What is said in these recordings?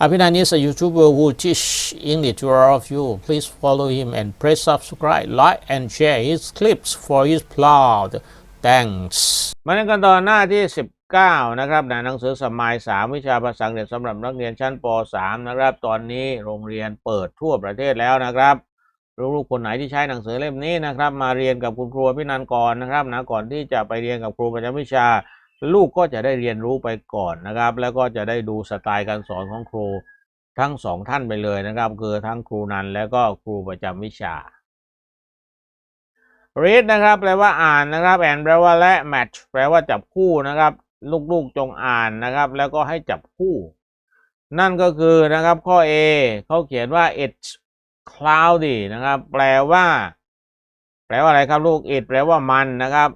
Apinan is a YouTuber who teach English to all of you. Please follow him and press subscribe, like and share his clips for his proud. Thanks. มาในกันตอนหน้าที่ 19 นะครับในหนังสือสมัย 3 วิชาภาษาอังกฤษสำหรับนักเรียนชั้นป .3 นะครับ ตอนนี้โรงเรียนเปิดทั่วประเทศแล้วนะครับ ลูกๆคนไหนที่ใช้หนังสือเล่มนี้นะครับ มาเรียนกับคุณครูพี่นันก่อนนะครับนะก่อนที่จะไปเรียนกับครูประจำวิชา ลูกก็จะได้เรียนรู้ไปก่อนนะครับ แล้วก็จะได้ดูสไตล์การสอนของครูทั้งสองท่านไปเลยนะครับ คือทั้งครูนันแล้วก็ครูประจำวิชา read นะครับแปลว่าอ่านนะครับ and แปลว่าและ match แปลว่าจับคู่นะครับ ลูกๆจงอ่านนะครับ แล้วก็ให้จับคู่ นั่นก็คือนะครับข้อ A เขาเขียนว่า it's cloudy นะครับ แปลว่า แปลว่าอะไรครับลูก it แปลว่ามันนะครับ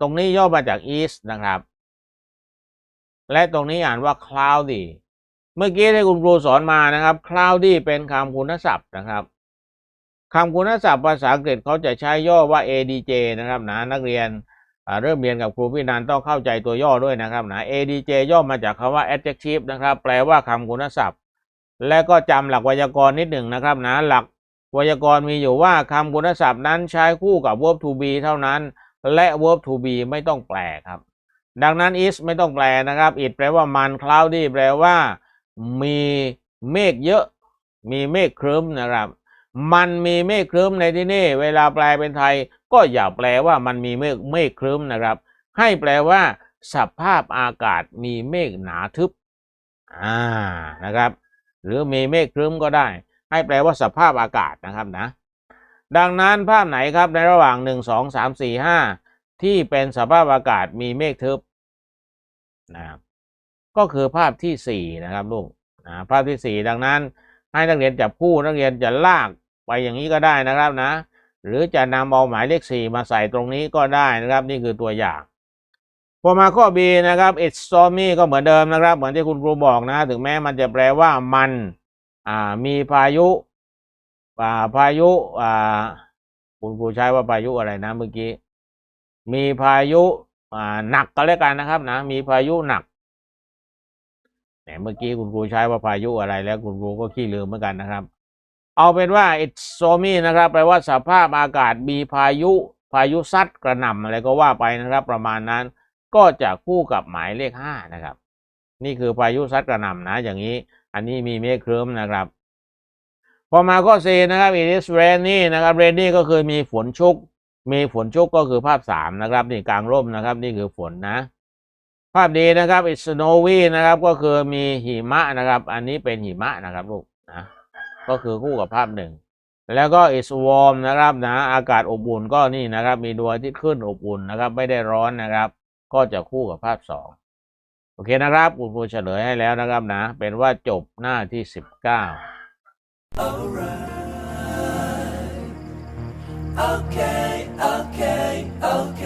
ตรงนี้ย่อมาจาก is นะครับ และตรงนี้อ่านว่า cloudy เมื่อกี้ที่คุณครูสอนมานะครับ cloudy เป็นคำคุณศัพท์นะครับคำคุณศัพท์ภาษาอังกฤษเขาจะใช้ย่อว่า adj นะครับนะนักเรียนเริ่มเรียนกับครูพี่นันต้องเข้าใจตัวย่อด้วยนะครับนะ adj ย่อมาจากคำว่า adjective นะครับ แปลว่าคำคุณศัพท์ และก็จำหลักไวยากรณ์นิดหนึ่งนะครับนะหลักไวยากรณ์มีอยู่ว่าคำคุณศัพท์นั้นใช้คู่กับ verb to be เท่านั้น และ verb to be ไม่ต้องแปลครับ ดังนั้น is ไม่ต้องแปลนะครับ it แปลว่ามัน cloudy แปลว่า มีเมฆเยอะ มีเมฆครึ้มนะครับ มันมีเมฆครึ้มในที่นี่ เวลาแปลเป็นไทย ก็อย่าแปลว่ามันมีเมฆเมฆครึ้มนะครับ ให้แปลว่า สภาพอากาศมีเมฆหนาทึบ อ่า นะครับ หรือมีเมฆครึ้มก็ได้ ให้แปลว่าสภาพอากาศนะครับนะ ดังนั้นภาพไหนครับในระหว่าง 1 2 3 4 5 ที่เป็นสภาพอากาศมีเมฆทึบนะครับก็คือภาพที่ 4 นะครับลูกนะภาพที่ 4 ดังนั้นให้นักเรียนจับคู่นักเรียนจะลากไปอย่างนี้ก็ได้นะครับนะ หรือจะนำเอาหมายเลข 4 มาใส่ตรงนี้ก็ได้นะครับ นี่คือตัวอย่างพอมาข้อ B นะครับ it's stormy ก็เหมือนเดิมนะครับ เหมือนที่คุณครูบอกนะ ถึงแม้มันจะแปลว่ามันมีพายุ พายุอ่าคุณครูใช้ว่าพายุอะไรนะเมื่อกี้ มีพายุอ่าหนักก็แล้วกันนะครับนะ มีพายุหนักแต่เมื่อกี้คุณครูใช้ว่าพายุอะไรแล้วคุณครูก็ขี้ลืมเหมือนกันนะครับ เอาเป็นว่า it's stormy นะครับแปลว่าสภาพอากาศมีพายุพายุซัดกระหน่ำอะไรก็ว่าไปนะครับ ประมาณนั้นก็จะคู่กับหมายเลขห้านะครับ นี่คือพายุซัดกระหน่ำนะ อย่างนี้ อันนี้มีเมฆครึ้มนะครับ พอมาข้อ C นะครับ it is rainy นะครับ rainy ก็คือมีฝนชุก มีฝนชุกก็คือภาพสามนะครับ นี่กลางร่มนะครับ นี่คือฝนนะ ภาพดีนะครับ it's snowy นะครับ ก็คือมีหิมะนะครับ อันนี้เป็นหิมะนะครับลูกนะ ก็คือคู่กับภาพหนึ่ง แล้วก็ it's warm นะครับนะ อากาศอบอุ่นก็นี่นะครับ มีดวงอาที่ขึ้นอบอุ่นนะครับ ไม่ได้ร้อนนะครับ ก็จะคู่กับภาพสองโอเคนะครับคุณครูเฉลยให้แล้วนะครับนะ เป็นว่าจบหน้าที่สิบเก้า Okay, okay, okay.